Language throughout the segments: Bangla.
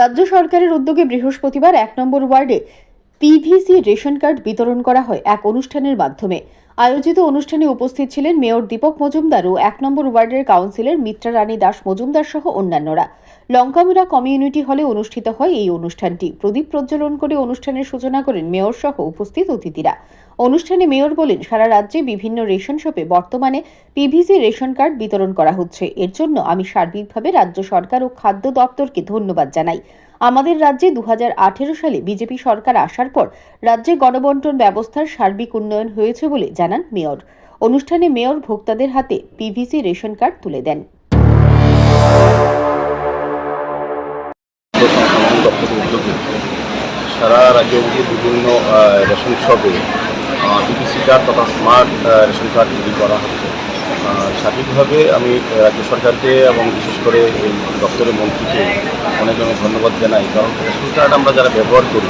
রাজ্য সরকারের উদ্যোগে বৃহস্পতিবার এক নম্বর ওয়ার্ডে পিভিসি রেশন কার্ড বিতরণ করা হয় এক অনুষ্ঠানের মাধ্যমে। আয়োজিত অনুষ্ঠানে উপস্থিত ছিলেন মেয়র দীপক মজুমদার ও এক নম্বর ওয়ার্ডের কাউন্সিলর মিত্রা রানী দাস মজুমদার সহ অন্যান্যরা। লঙ্কামুড়া কমিউনিটি হলে অনুষ্ঠিত হয় এই অনুষ্ঠানটি। প্রদীপ প্রজ্বলন করে অনুষ্ঠানের সূচনা করেন মেয়র সহ উপস্থিত অতিথিরা। অনুষ্ঠানে মেয়র বলেন, সারা রাজ্যে বিভিন্ন রেশন শপে বর্তমানে পিভিসি রেশন কার্ড বিতরণ করা হচ্ছে। এর জন্য আমি সার্বিকভাবে রাজ্য সরকার ও খাদ্য দপ্তরকে ধন্যবাদ জানাই। আমাদের রাজ্যে দু হাজার আঠেরো সালে বিজেপি সরকার আসার পর রাজ্যে গণবন্টন ব্যবস্থার সার্বিক উন্নয়ন হয়েছে বলে জানান মেয়র। অনুষ্ঠানে মেয়র ভোক্তাদের হাতে পিভিসি রেশন কার্ড তুলে দেন। সারা রাজ্যের বিভিন্ন রেশন শপে বিপিসি কার্ড তথা স্মার্ট রেশন কার্ড তৈরি করা হচ্ছে। সার্বিকভাবে আমি রাজ্য সরকারকে এবং বিশেষ করে এই দপ্তরের মন্ত্রীকে অনেক অনেক ধন্যবাদ জানাই। কারণ রেশন কার্ড আমরা যারা ব্যবহার করি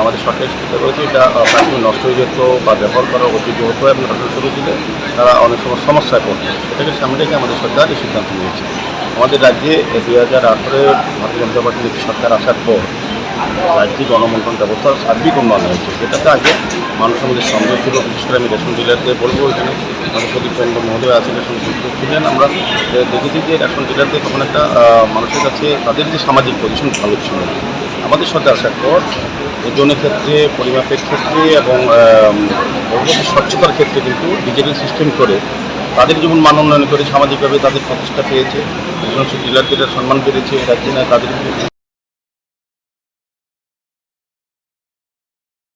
আমাদের সরকারি সিদ্ধান্ত রয়েছে। এটা সময় নষ্ট হয়ে যেত বা ব্যবহার করার অযোগ্য হতো এবং নষ্ট করে দিলে তারা অনেক সময় সমস্যায় পড়তো। এটাকে সামনে রেখে আমাদের সরকার এই সিদ্ধান্ত নিয়েছে। আমাদের রাজ্যে দুই হাজার আঠারো ভারতীয় জনতা পার্টির একটি সরকার আসার পর রাজ্যে গণবন্টন ব্যবস্থার সার্বিক উন্নয়ন হয়েছে। যেটাতে আগে মানুষের মধ্যে সন্দেহ ছিল। বিশেষ করে আমি রেশন ডিলারদের বলব এখানে। আমাদের প্রদীপ চন্দ্র মহোদয় আছেন, রেশন ছিলেন। আমরা দেখেছি যে রেশন ডিলারদের তখন একটা মানুষের কাছে তাদের যে সামাজিক পজিশন ভালো ছিল আমাদের সরকার আসার পর ওজনের ক্ষেত্রে, পরিমাপের ক্ষেত্রে এবং স্বচ্ছতার ক্ষেত্রে কিন্তু ডিজিটাল সিস্টেম করে তাদের যেমন মান উন্নয়ন করে সামাজিকভাবে তাদের প্রতিষ্ঠা পেয়েছে। ডিলারদের সম্মান পেয়েছে রাজ্যে তাদের